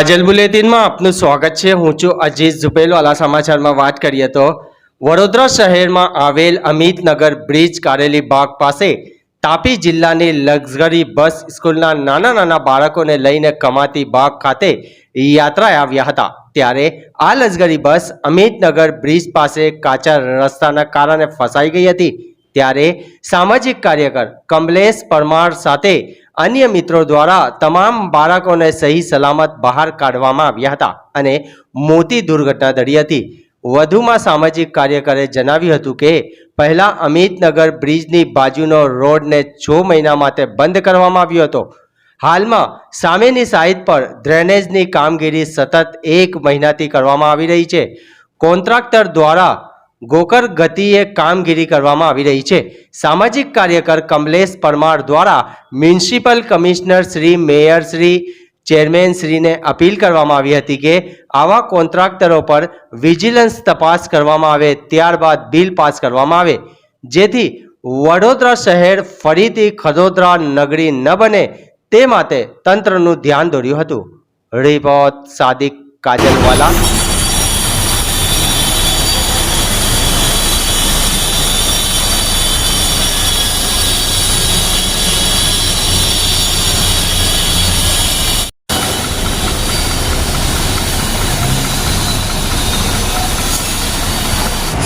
કાજલ બુલેટિનમાં આપનું સ્વાગત છે. હું છું અજીત ઝુપેલવાલા સમાચારમાં વાત કરીએ તો વડોદરા શહેરમાં આવેલ અમિતનગર બ્રિજ કારેલી બાગ પાસે તાપી જિલ્લાની લક્ઝરી બસ સ્કૂલના નાના નાના બાળકોને લઈને કમાતી બાગ ખાતે યાત્રાએ આવ્યા હતા. ત્યારે આ લક્ઝરી બસ અમિતનગર બ્રિજ પાસે કાચા રસ્તાના કારણે ફસાઈ ગઈ હતી. ત્યારે સામાજિક કાર્યકર કમલેશ પરમાર સાથે અન્ય મિત્રો દ્વારા તમામ બાળકોને સહી સલામત બહાર કાઢવામાં આવ્યા હતા અને મોટી દુર્ઘટના ટળી હતી. વધુમાં સામાજિક કાર્યકરે જણાવ્યું હતું કે, પહેલા અમિતનગર બ્રિજની બાજુનો રોડને છ મહિના માટે બંધ કરવામાં આવ્યો હતો. હાલમાં સામેની સાઈડ પર ડ્રેનેજની કામગીરી સતત એક મહિનાથી કરવામાં આવી રહી છે. કોન્ટ્રાક્ટર દ્વારા ગોકર ગતિએ કામગીરી કરવામાં આવી રહી છે. સામાજિક કાર્યકર કમલેશ પરમાર દ્વારા municipal commissioner Shri, mayor Shri, chairman શ્રીને અપીલ કરવામાં આવી હતી કે આવા કોન્ટ્રાક્ટરો પર વિજિલન્સ તપાસ કરવામાં આવે, ત્યારબાદ બિલ પાસ કરવામાં આવે. જેથી વડોદરા શહેર ફરીથી ખડોદરા નગરી ન બને તે માટે તંત્રનું ધ્યાન દોર્યું હતું. રિપોર્ટ સાદિક કાજલવાલા.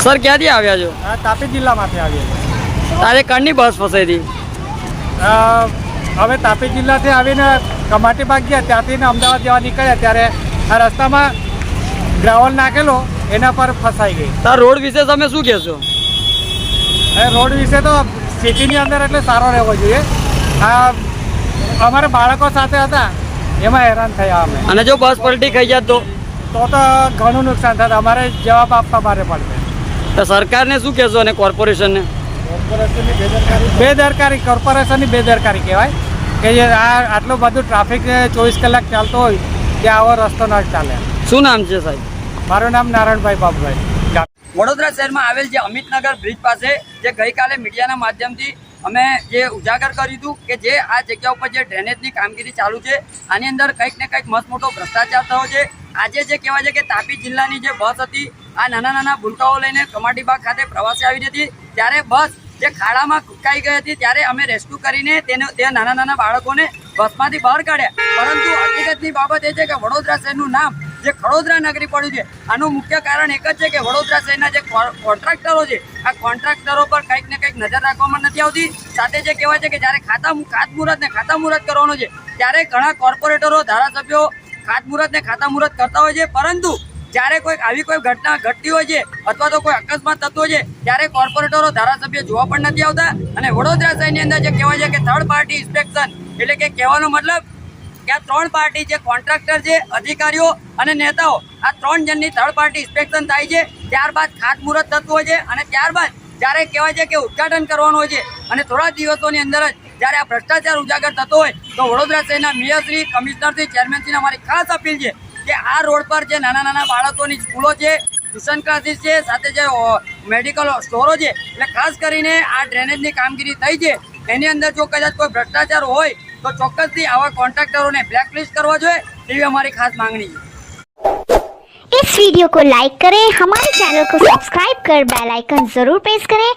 સર ક્યાંથી આવ્યા છો? તાપી જિલ્લામાંથી આવ્યા છીએ. તારે કણની બસ ફસાઈ હતી હવે તાપી જિલ્લાથી આવીને કમાટી બાગ ગયા ત્યાંથી અમદાવાદ જવા નીકળ્યા ત્યારે આ રસ્તામાં ગ્રાવલ નાખેલો એના પર ફસાઈ ગઈ. તાર રોડ વિશે તમે શું કહેશો? એ રોડ વિશે તો સિટીની અંદર એટલે સારો રહેવો જોઈએ. આ અમારે બાળકો સાથે હતા એમાં હેરાન થયા અમે. અને જો બસ પલટી ખાઈ જાત તો? તો તો ઘણું નુકસાન થતું. અમારે જવાબ આપવા મારે પડશે. તો સરકારને શું કહેશો અને કોર્પોરેશનને? બેદરકારી કોર્પોરેશનની બેદરકારી કહેવાય. કે જે આ આટલું બધું ટ્રાફિક ચોવીસ કલાક ચાલતો હોય કે આવો રસ્તો ન ચાલે. શું નામ છે સાહેબ? મારું નામ નારાયણભાઈ બાબુભાઈ. વડોદરા શહેરમાં આવેલ જે અમિતનગર બ્રિજ પાસે જે ગઈકાલે મીડિયાના માધ્યમથી અમે જે ઉજાગર કર્યું હતું કે જે આ જગ્યા ઉપર જે ડ્રેનેજની કામગીરી ચાલુ છે આની અંદર કંઈક ને કંઈક મસ્ત મોટો ભ્રષ્ટાચાર થયો છે. આજે જે કહેવાય છે કે તાપી જિલ્લાની જે બસ હતી, આ નાના નાના ભૂલકાઓ લઈને કમાટીબાગ ખાતે પ્રવાસે આવી હતી. ત્યારે બસ જે ખાડામાં કૂદકાઈ ગઈ હતી, ત્યારે અમે રેસ્ક્યુ કરીને તેને તે નાના નાના બાળકોને બસમાંથી બહાર કાઢ્યા. પરંતુ હકીકતની બાબત એ છે કે વડોદરા શહેરનું નામ જે ખડોદરા નગરી પડ્યું છે, આનું મુખ્ય કારણ એક જ છે કે વડોદરા શહેરના જે કોન્ટ્રાક્ટરો છે, આ કોન્ટ્રાક્ટરો પર કંઈક ને કંઈક નજર રાખવામાં નથી આવતી. સાથે જે કહેવાય છે કે જ્યારે ખાતા ખાતમુહૂર્ત ને ખાતામુહૂર્ત કરવાનું છે, ત્યારે ઘણા કોર્પોરેટરો, ધારાસભ્યો ખાતમુહૂર્ત ને ખાતામુહૂર્ત કરતા હોય છે, પરંતુ જ્યારે કોઈ આવી કોઈ ઘટના ઘટતી હોય છે, અથવા તો કોઈ અકસ્માત થતો હોય છે, ત્યારે કોર્પોરેટરો, ધારાસભ્ય જોવા પણ નથી આવતા. અને વડોદરા શહેરની અંદર જે કહેવાય છે કે થર્ડ પાર્ટી ઇન્સ્પેક્શન એટલે કે કહેવાનો મતલબ કે આ ત્રણ પાર્ટી જે કોન્ટ્રાક્ટર છે, અધિકારીઓ અને નેતાઓ, આ ત્રણ જણની થર્ડ પાર્ટી ઇન્સ્પેક્શન થાય છે, ત્યારબાદ ખાતમુહૂર્ત થતું હોય છે અને ત્યારબાદ જ્યારે કહેવાય છે કે ઉદ્ઘાટન કરવાનું હોય છે, અને થોડા દિવસોની અંદર જ જ્યારે આ ભ્રષ્ટાચાર ઉજાગર થતો હોય તો વડોદરા શહેરના મેયરશ્રી કમિશનરશ્રી ચેરમેનશ્રીને અમારી ખાસ અપીલ છે કે આ રોડ પર જે નાના નાના બાળકોની સ્કૂલો છે ટ્યુશન ક્લાસીસ છે સાથે જે મેડિકલ સ્ટોરો છે એટલે ખાસ કરીને આ ડ્રેનેજની કામગીરી થઈ છે એની અંદર જો કદાચ કોઈ ભ્રષ્ટાચાર હોય તો ચોક્કસથી આવા કોન્ટ્રાક્ટરોને બ્લેકલિસ્ટ કરવા જોઈએ એવી અમારી ખાસ માંગણી છે इस वीडियो को लाइक करें हमारे चैनल को सब्सक्राइब कर बेल आइकन जरूर प्रेस करें